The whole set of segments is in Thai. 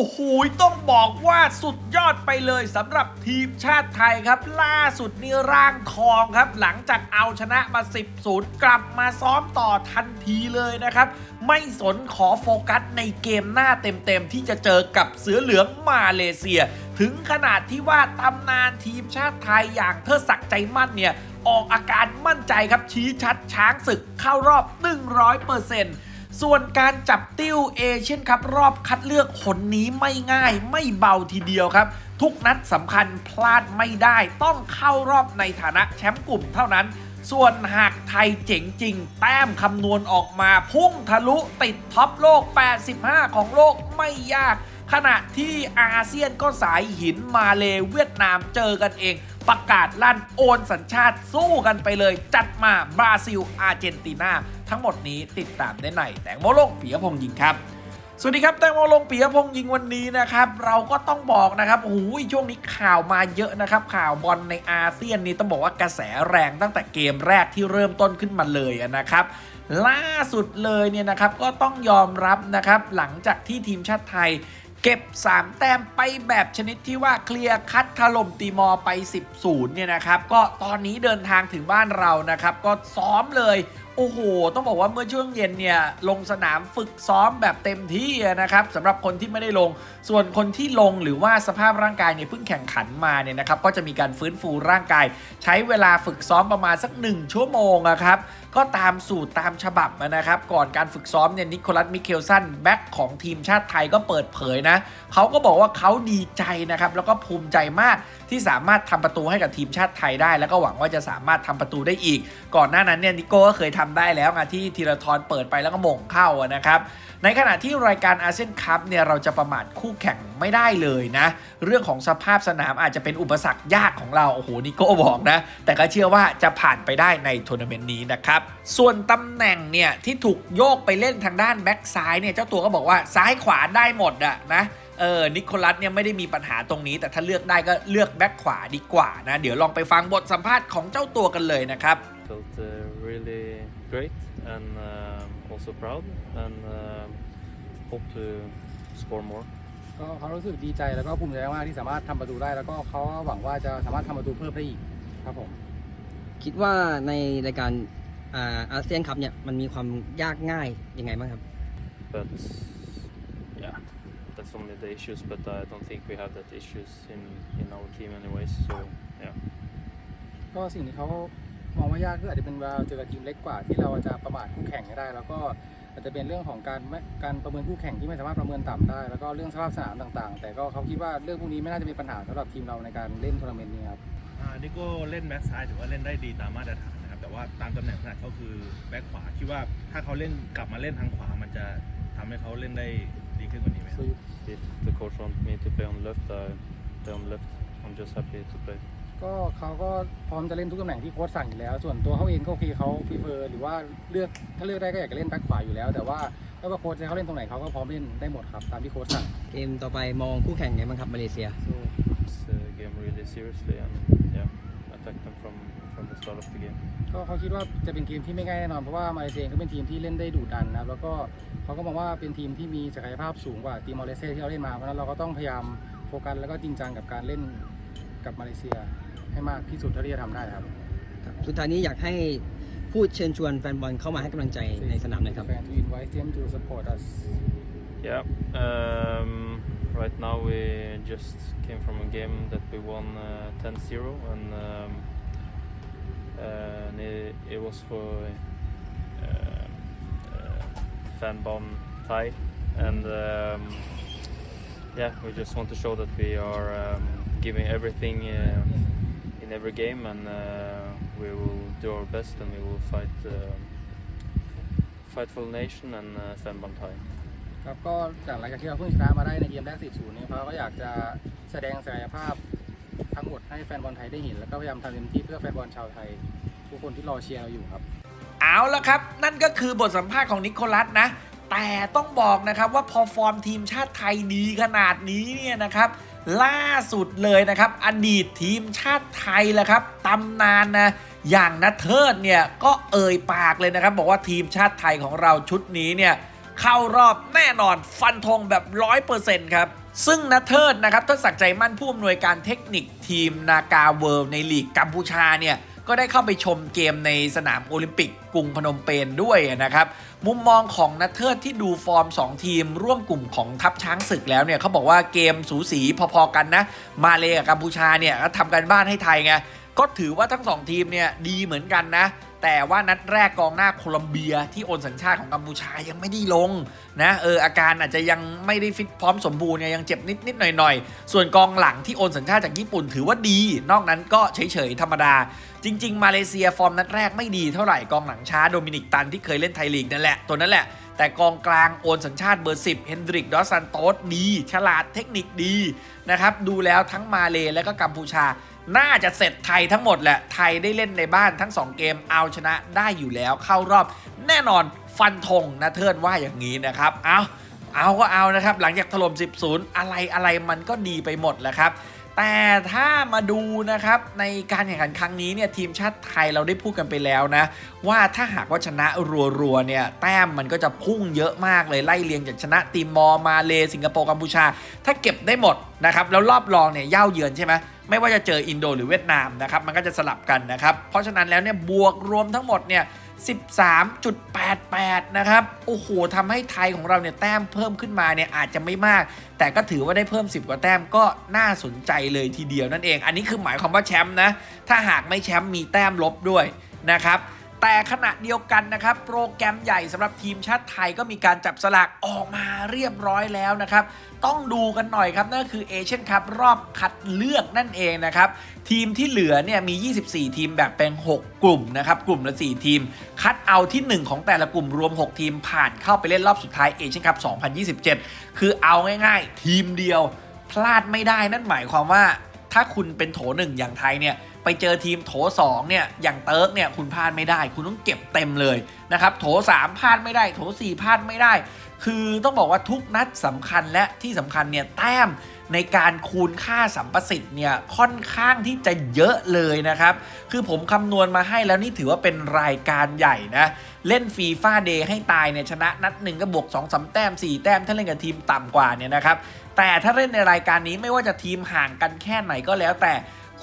อ้โหต้องบอกว่าสุดยอดไปเลยสำหรับทีมชาติไทยครับ ล่าสุดนี่ร่างทองครับ หลังจากเอาชนะมา 10 0 กลับมาซ้อมต่อทันทีเลยนะครับ ไม่สนขอโฟกัสในเกมหน้าเต็มๆ ที่จะเจอกับเสือเหลืองมาเลเซีย ถึงขนาดที่ว่าตำนานทีมชาติไทยอย่างเทอศักดิ์ใจมั่นเนี่ยออกอาการมั่นใจครับชี้ชัดช้างศึกเข้ารอบ 100% ส่วนการจับติ้วเอเชียนคัพรอบคัดเลือกคนนี้ไม่ง่ายไม่เบาทีเดียวครับ ทุกนัดสำคัญพลาดไม่ได้ ต้องเข้ารอบในฐานะแชมป์กลุ่มเท่านั้น ส่วนหากไทยเจ๋งจริง แต้มคำนวณออกมาพุ่งทะลุติดท็อปโลก 85 ของโลกไม่ยาก ขณะที่อาเซียนก็สายหินมาเลเวียดนามเจอกันเอง ประกาศลั่นโอนสัญชาติสู้กันไปเลย จัดมาบราซิล อาร์เจนตินา ทั้งหมดนี้ติดตามได้ในแตงโมโลกปิยพงษ์ยิงครับ สวัสดีครับ แตงโมลงปิยพงษ์ยิงวันนี้นะครับ เราก็ต้องบอกนะครับโอ้โหช่วงนี้ข่าวมาเยอะนะครับ ข่าวบอลในอาเซียนนี่ต้องบอกว่ากระแสแรงตั้งแต่เกมแรกที่เริ่มต้นขึ้นมาเลยนะครับล่าสุดเลยเนี่ยนะครับก็ต้องยอมรับนะครับหลังจากที่ทีมชาติไทย เก็บ 3 แต้มไปแบบชนิดที่ว่าเคลียร์คัดถล่มตีมอไป 10 0เนี่ยนะครับ ก็ตอนนี้เดินทางถึงบ้านเรานะครับ ก็ซ้อมเลย โอ้โห ต้องบอกว่าเมื่อช่วงเย็นเนี่ยลงสนามฝึกซ้อมแบบเต็มที่นะครับสำหรับคนที่ไม่ได้ลง ส่วนคนที่ลงหรือว่าสภาพร่างกายเนี่ยเพิ่งแข่งขันมาเนี่ยนะครับก็จะมีการฟื้นฟูร่างกาย ใช้เวลาฝึกซ้อมประมาณสัก 1 ชั่วโมงอะครับก็ตามสูตรตามฉบับนะครับ ก่อนการฝึกซ้อมเนี่ยนิโคลัสมิเคลสันแบ็กของทีมชาติไทยก็เปิดเผยนะเขาก็บอกว่าเขาดีใจนะครับแล้วก็ภูมิใจมากที่สามารถทำประตูให้กับทีมชาติไทยได้ แล้วก็หวังว่าจะสามารถทำประตูได้อีก ก่อนหน้านั้นเนี่ยนิโก้ก็เคยทำได้แล้วไงที่ธีรทรเปิดไปแล้วก็ม่งเข้านะครับ ในขณะที่รายการอาเซียนคัพเนี่ยเราจะประมาทคู่แข่งไม่ได้เลยนะ เรื่องของสภาพสนามอาจจะเป็นอุปสรรคยากของเรา โอ้โหนิโก้บอกนะ แต่ก็เชื่อว่าจะผ่านไปได้ในทัวร์นาเมนต์นี้นะครับ ส่วนตำแหน่งเนี่ยที่ถูกโยกไปเล่นทางด้านแบ็กซ้ายเนี่ยเจ้าตัวก็บอกว่าซ้ายขวาได้หมดอะนะเออ นิโคลัสเนี่ยไม่ได้มีปัญหาตรงนี้ แต่ถ้าเลือกได้ก็เลือกแบ็กขวาดีกว่านะ เดี๋ยวลองไปฟังบทสัมภาษณ์ของเจ้าตัวกันเลยนะครับ felt uh, really great and um also proud and um hope to score more. ก็เขารู้สึกดีใจแล้วก็ภูมิใจมากที่สามารถทำประตูได้ แล้วก็เขาหวังว่าจะสามารถทำประตูเพิ่มได้อีกครับผมคิดว่าในรายการอ่าอาเซียนคัพเนี่ยมันมีความยากง่ายยังไงบ้างครับ But yeah, that's only the issues. But I don't think we have that issues in in our team anyways. So yeah. ก็สิ่งที่เขา มองว่ายากก็อาจจะเป็นเวลาเจอกับทีมเล็กกว่า ที่เราจะประมาทคู่แข่งไม่ได้ แล้วก็อาจจะเป็นเรื่องของการไม่การประเมินคู่แข่งที่ไม่สามารถประเมินต่ำได้ แล้วก็เรื่องสภาพสนามต่าง ๆ แต่ก็เขาคิดว่าเรื่องพวกนี้ไม่น่าจะเป็นปัญหาสำหรับทีมเราในการเล่นทัวร์นาเมนต์นี้ครับอ่านิโก้เล่นแบ็กซ้ายถือว่าเล่นได้ดีตามมาตรฐานนะครับแต่ว่าตามตำแหน่งถนัดเขาคือแบ็กขวาคิดว่าถ้าเขาเล่นกลับมาเล่นทางขวามันจะทำให้เขาเล่นได้ดีขึ้นกว่านี้ไหมครับ If the coach wants me to play on left, I play on left. I'm just happy to play. ก็เขาก็พร้อมจะเล่นทุกตำแหน่งที่โค้ชสั่งอยู่แล้ว ส่วนตัวเขาเองก็โอเคเขาพิเฟอร์หรือว่าเลือกถ้าเลือกได้ก็อยากจะเล่นแบ็คขวาอยู่แล้ว แต่ว่าไม่ว่าโค้ชจะให้เขาเล่นตรงไหนเขาก็พร้อมเล่นได้หมดครับตามที่โค้ชสั่ง เกมต่อไปมองคู่แข่งไงบ้างครับมาเลเซีย So This uh, game really seriously and yeah, attack them from from the start of the game. ก็เขาคิดว่าจะเป็นเกมที่ไม่ง่ายแน่นอนเพราะว่ามาเลเซียก็เป็นทีมที่เล่นได้ดุดันนะครับแล้วก็เขาก็มองว่าเป็นทีมที่มีศักยภาพสูงกว่าทีมมาเลเซียที่เราเล่นมาเพราะฉะนั้นเราก็ต้องพยายามโฟกัสแล้วก็จริงจังกับการเล่นกับมาเลเซีย ให้มากที่สุดเท่าที่จะทำได้ครับครับสุดท้ายนี้อยากให้พูดเชิญชวนแฟนบอลเข้ามาให้กำลังใจในสนามหนะครับ แฟน to invite them to support us Yeah. Um, right now we just came from a game that we won uh, 10-0 and um, uh, and it, it was for uh, uh, fan bomb tie and um, yeah we just want to show that we are um, giving everything uh, in every game and uh, we will do our best and we will fight um fight for the nation and uh, fan bomb tie ครับก็จากหลังจากที่เราเพิ่งชนะมาได้ในเกมแรก4-0เนี่ยเขาก็อยากจะแสดงศักยภาพทั้งหมดให้แฟนบอลไทยได้เห็น แล้วก็พยายามทำเต็มที่เพื่อแฟนบอลชาวไทย ทุกคนที่รอเชียร์เราอยู่ครับ เอาละครับ นั่นก็คือบทสัมภาษณ์ของนิโคลัสนะ แต่ต้องบอกนะครับว่าพอฟอร์มทีมชาติไทยดีขนาดนี้เนี่ยนะครับ ล่าสุดเลยนะครับ อดีตทีมชาติไทยแหละครับตำนานนะอย่างนัทเทิร์ดเนี่ยก็เอ่ยปากเลยนะครับ บอกว่าทีมชาติไทยของเราชุดนี้เนี่ยเข้ารอบแน่นอนฟันธงแบบร้อยเปอร์เซ็นต์ครับ ซึ่งนัทเทิร์ดนะครับทศศักดิ์ใจมั่นผู้อำนวยการเทคนิคทีมนากาเวิลด์ในลีกกัมพูชาเนี่ย ก็ได้เข้าไปชมเกมในสนามโอลิมปิกกรุงพนมเปญด้วยนะครับ มุมมองของนัทเทิดที่ดูฟอร์ม 2 ทีม ร่วมกลุ่มของทัพช้างศึกแล้วเนี่ยเขาบอกว่าเกมสูสีพอๆกันนะ มาเลกับกัมพูชาเนี่ยก็ทำกันบ้านให้ไทยไงก็ถือว่าทั้งสองทีมเนี่ยดีเหมือนกันนะ แต่ว่านัดแรกกองหน้าโคลอมเบียที่โอนสัญชาติของกัมพูชายังไม่ได้ลงนะเอออาการอาจจะยังไม่ได้ฟิตพร้อมสมบูรณ์เนี่ยยังเจ็บนิดนิดๆหน่อยหน่อยๆส่วนกองหลังที่โอนสัญชาติจากญี่ปุ่นถือว่าดี นอกนั้นก็เฉยๆธรรมดา จริง ๆ มาเลเซียฟอร์มนัดแรกไม่ดีเท่าไหร่กองหลังช้าโดมินิกตันที่เคยเล่นไทยลีกนั่นแหละตัวนั้นแหละแต่กองกลางโอนสัญชาติเบอร์ 10 เฮนดริก ดอสซันโตสดี ฉลาดเทคนิคดีนะครับ ดูแล้วทั้งมาเลและก็กัมพูชา น่าจะเสร็จไทยทั้งหมดแหละ ไทยได้เล่นในบ้านทั้ง 2 เกมเอาชนะได้อยู่แล้วเข้ารอบแน่นอนฟันธงนะเทิร์นว่าอย่างนี้นะครับ เอาเอาก็เอานะครับ หลังจากถล่ม 10 0อะไรอะไรมันก็ดีไปหมดแหละครับ แต่ถ้ามาดูนะครับในการแข่งขันครั้งนี้เนี่ยทีมชาติไทยเราได้พูดกันไปแล้วนะ ว่าถ้าหากว่าชนะรัวๆเนี่ยแต้มมันก็จะพุ่งเยอะมากเลยไล่เรียงจากชนะติมอร์มาเลสิงคโปร์กัมพูชา ถ้าเก็บได้หมดนะครับแล้วรอบรองเนี่ยเย่าเยือนใช่ไหม ไม่ว่าจะเจออินโดหรือเวียดนามนะครับมันก็จะสลับกันนะครับ เพราะฉะนั้นแล้วเนี่ยบวกรวมทั้งหมดเนี่ย13.88 นะครับ โอ้โหทำให้ไทยของเราเนี่ยแต้มเพิ่มขึ้นมาเนี่ยอาจจะไม่มาก แต่ก็ถือว่าได้เพิ่ม 10 กว่าแต้มก็น่าสนใจเลยทีเดียวนั่นเอง อันนี้คือหมายความว่าแชมป์นะ ถ้าหากไม่แชมป์มีแต้มลบด้วยนะครับ แต่ขณะเดียวกันนะครับ โปรแกรมใหญ่สำหรับทีมชาติไทยก็มีการจับสลากออกมาเรียบร้อยแล้วนะครับ ต้องดูกันหน่อยครับ นั่นก็คือเอเชียนคัพรอบคัดเลือกนั่นเองนะครับ ทีมที่เหลือเนี่ยมี 24 ทีมแบบเป็น6กลุ่มนะครับ กลุ่มละ 4 ทีม คัดเอาที่ 1 ของแต่ละกลุ่มรวม 6 ทีมผ่านเข้าไปเล่นรอบสุดท้ายเอเชียนคัพ2027 คือเอาง่าย ๆ ทีมเดียวพลาดไม่ได้นั่นหมายความว่าถ้าคุณเป็นโถหนึ่งอย่างไทยเนี่ย ไปเจอทีมโถ2เนี่ยอย่างเติร์กเนี่ยคุณพลาดไม่ได้ คุณต้องเก็บเต็มเลยนะครับโถ3พลาดไม่ได้ โถ4พลาดไม่ได้ คือต้องบอกว่าทุกนัดสำคัญและที่สำคัญเนี่ยแต้มในการคูณค่าสัมประสิทธิ์เนี่ยค่อนข้างที่จะเยอะเลยนะครับ คือผมคำนวณมาให้แล้วนี่ถือว่าเป็นรายการใหญ่นะ เล่นฟีฟ่าเดย์ให้ตายเนี่ยชนะนัดหนึ่งก็บวก2อสแต้ม 4 แต้ม ถ้าเล่นกับทีมต่ำกว่าเนี่ยนะครับ แต่ถ้าเล่นในรายการนี้ไม่ว่าจะทีมห่างกันแค่ไหนก็แล้วแต่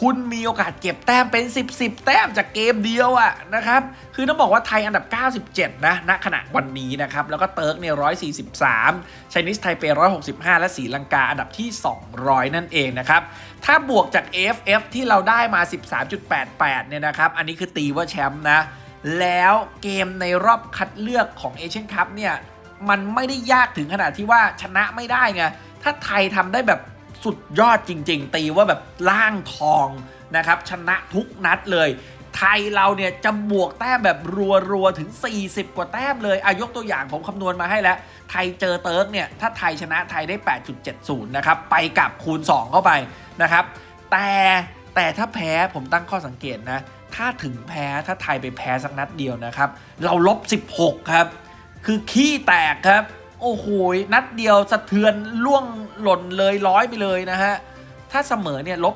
คุณมีโอกาสเก็บแต้มเป็น 10 10 แต้มจากเกมเดียวอะนะครับ คือต้องบอกว่าไทยอันดับ 97 นะณขณะวันนี้นะครับ แล้วก็เติร์กเนี่ย143ไชนิสไทเป165 และสีลังกาอันดับที่ 200 นั่นเองนะครับ ถ้าบวกจาก AFF ที่เราได้มา 13.88 เนี่ยนะครับ อันนี้คือตีว่าแชมป์นะ แล้วเกมในรอบคัดเลือกของเอเชียนคัพเนี่ย มันไม่ได้ยากถึงขนาดที่ว่าชนะไม่ได้ไง ถ้าไทยทำได้แบบ สุดยอดจริง ๆ ตีว่าแบบล่างทองนะครับ ชนะทุกนัดเลย ไทยเราเนี่ยจะบวกแต้มแบบรัวๆ ถึง 40 กว่าแต้มเลยอายกตัวอย่างผมคำนวณมาให้แล้ว ไทยเจอเติร์กเนี่ย ถ้าไทยชนะไทยได้ 8.70 นะครับ ไปกับคูณ 2 เข้าไปนะครับ แต่แต่ถ้าแพ้ผมตั้งข้อสังเกตนะ ถ้าถึงแพ้ถ้าไทยไปแพ้สักนัดเดียวนะครับ เราลบ 16 ครับ คือขี้แตกครับ โอ้โหนัดเดียวสะเทือนล่วงหล่นเลยร้อยไปเลยนะฮะ ถ้าเสมอเนี่ยลบ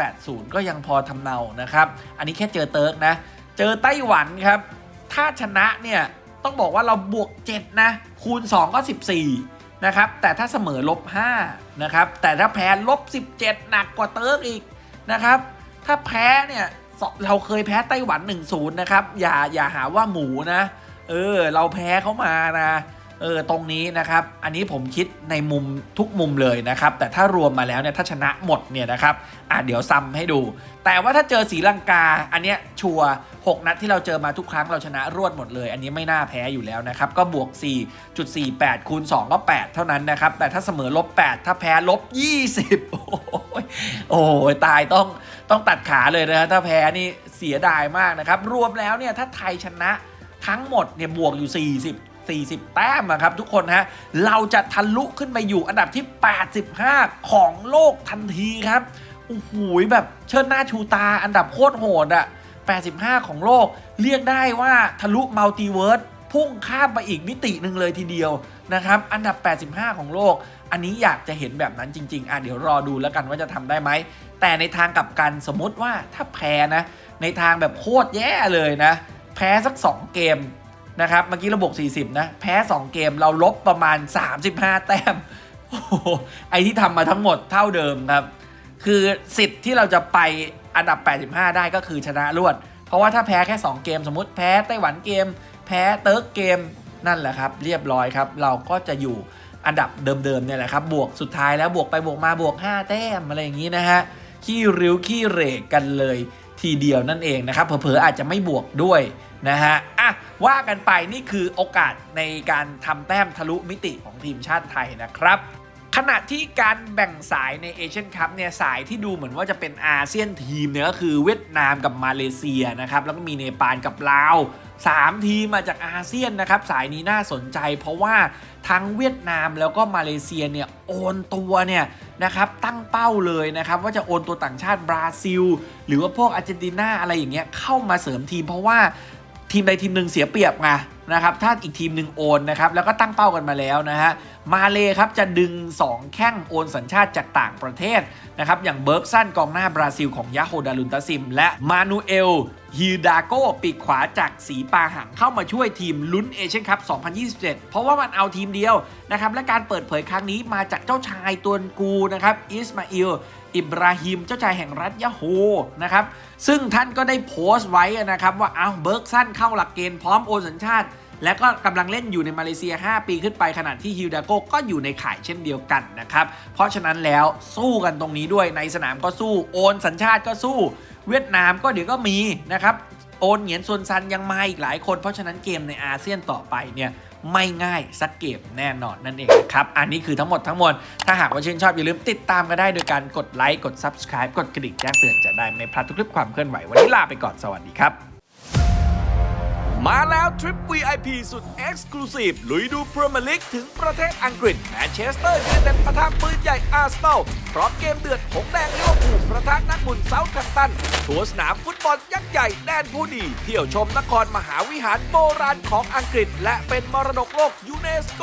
3.80 ก็ยังพอทำเนานะครับ อันนี้แค่เจอเติร์กนะ เจอไต้หวันครับ ถ้าชนะเนี่ยต้องบอกว่าเราบวก 7 นะ คูณ 2 ก็ 14 นะครับ แต่ถ้าเสมอลบ 5 นะครับ แต่ถ้าแพ้ลบ 17 หนักกว่าเติร์กอีกนะครับ ถ้าแพ้เนี่ยเราเคยแพ้ไต้หวัน 1-0 นะครับ อย่าอย่าหาว่าหมูนะ เออ เราแพ้เขามานะ เออตรงนี้นะครับ อันนี้ผมคิดในมุมทุกมุมเลยนะครับ แต่ถ้ารวมมาแล้วเนี่ยถ้าชนะหมดเนี่ยนะครับอะเดี๋ยวซ้ำให้ดู แต่ว่าถ้าเจอสีลังกา อันเนี้ยชัวร์6นัดที่เราเจอมาทุกครั้งเราชนะรวดหมดเลย อันนี้ไม่น่าแพ้อยู่แล้วนะครับ ก็บวก 4.48 คูณ 2 ก็ 8 เท่านั้นนะครับ แต่ถ้าเสมอลบ 8 ถ้าแพ้ลบ 20 โอ้ยโอ้ยตายต้องต้องตัดขาเลยนะถ้าแพ้นี่เสียดายมากนะครับ รวมแล้วเนี่ยถ้าไทยชนะทั้งหมดเนี่ยบวกอยู่ 40 40 แต้มอะครับทุกคนฮะเราจะทะลุขึ้นไปอยู่อันดับที่ 85 ของโลกทันทีครับโอ้โหแบบเชิดหน้าชูตาอันดับโคตรโหดอะ85 ของโลก เรียกได้ว่าทะลุมัลติเวิร์สพุ่งข้ามไปอีกมิติหนึ่งเลยทีเดียวนะครับ อันดับ 85 ของโลก อันนี้อยากจะเห็นแบบนั้นจริง ๆ อะเดี๋ยวรอดูแล้วกันว่าจะทำได้ไหม แต่ในทางกลับกันสมมติว่าถ้าแพ้นะ ในทางแบบโคตรแย่เลยนะ แพ้สัก 2 เกม นะครับ เมื่อกี้เราบวก40 นะ แพ้ 2 เกมเราลบประมาณ 35 แต้มโอ้โหไอที่ทำมาทั้งหมดเท่าเดิมครับ คือสิทธิ์ที่เราจะไปอันดับ 85 ได้ก็คือชนะรวด เพราะว่าถ้าแพ้แค่ 2 เกมสมมติแพ้ไต้หวันเกม แพ้เติร์กเกมนั่นแหละครับ เรียบร้อยครับ เราก็จะอยู่อันดับเดิมๆเนี่ยแหละครับ บวกสุดท้ายแล้วบวกไปบวกมาบวก 5 แต้มอะไรอย่างนี้นะฮะขี้ริ้วขี้เรกกันเลยทีเดียวนั่นเองนะครับเผลอๆอาจจะไม่บวกด้วย นะฮะอะว่ากันไปนี่คือโอกาสในการทำแต้มทะลุมิติของทีมชาติไทยนะครับ ขณะที่การแบ่งสายในเอเชียนคัพเนี่ยสายที่ดูเหมือนว่าจะเป็นอาเซียนทีมเนี่ยก็คือเวียดนามกับมาเลเซียนะครับแล้วก็มีเนปาลกับลาว3 ทีมมาจากอาเซียนนะครับ สายนี้น่าสนใจ เพราะว่าทั้งเวียดนามแล้วก็มาเลเซียเนี่ยโอนตัวเนี่ยนะครับตั้งเป้าเลยนะครับว่าจะโอนตัวต่างชาติบราซิล หรือว่าพวกอาร์เจนตินาอะไรอย่างเงี้ยเข้ามาเสริมทีมเพราะว่า ทีมใดทีมหนึ่งเสียเปรียบไงนะครับถ้าอีกทีมหนึ่งโอนนะครับแล้วก็ตั้งเป้ากันมาแล้วนะฮะมาเลครับจะดึง 2 แข้งโอนสัญชาติจากต่างประเทศนะครับอย่างเบิร์กสันกองหน้าบราซิลของยาโฮดาลุนตาซิม และมานูเอล ฮิดาโกปีกขวาจากสีปาหังเข้ามาช่วยทีมลุ้นเอเชียนคัพ 2027 เพราะว่ามันเอาทีมเดียวนะครับ และการเปิดเผยครั้งนี้มาจากเจ้าชายตัวกูนะครับอิสมาอิลอิบราฮิมเจ้าชายแห่งรัฐยะโฮนะครับซึ่งท่านก็ได้โพสต์ไว้นะครับว่าอ้าเบิร์กสันเข้าหลักเกณฑ์พร้อมโอนสัญชาติ และก็กำลังเล่นอยู่ในมาเลเซีย 5 ปีขึ้นไปขณะที่ฮิวดาโกก็อยู่ในข่ายเช่นเดียวกันนะครับ เพราะฉะนั้นแล้วสู้กันตรงนี้ด้วยในสนามก็สู้โอนสัญชาติก็สู้ เวียดนามก็เดี๋ยวก็มีนะครับโอนเหงียนซวนซันยังมาอีกหลายคน เพราะฉะนั้นเกมในอาเซียนต่อไปเนี่ยไม่ง่ายสักเกมแน่นอนนั่นเองนะครับ อันนี้คือทั้งหมดทั้งมวลถ้าหากว่าชื่นชอบอย่าลืมติดตามกันได้โดยการกดไลค์กด Subscribe กดกระดิ่งแจ้งเตือนจะได้ไม่พลาดทุกคลิปความเคลื่อนไหววันนี้ลาไปก่อนสวัสดีครับ มาแล้วทริป VIP สุด Exclusive ลุยดูพรีเมียร์ลีกถึงประเทศอังกฤษแมนเชสเตอร์ยูไนเต็ดประทะปืนใหญ่อาร์เซนอลพร้อมเกมเดือดหงแดงลิเวอร์พูลประทะนักบุญเซาท์แฮมป์ตัน ทัวร์สนามฟุตบอลยักษ์ใหญ่แดนผู้ดี เที่ยวชมนครมหาวิหารโบราณของอังกฤษ และเป็นมรดกโลกยูเนสโก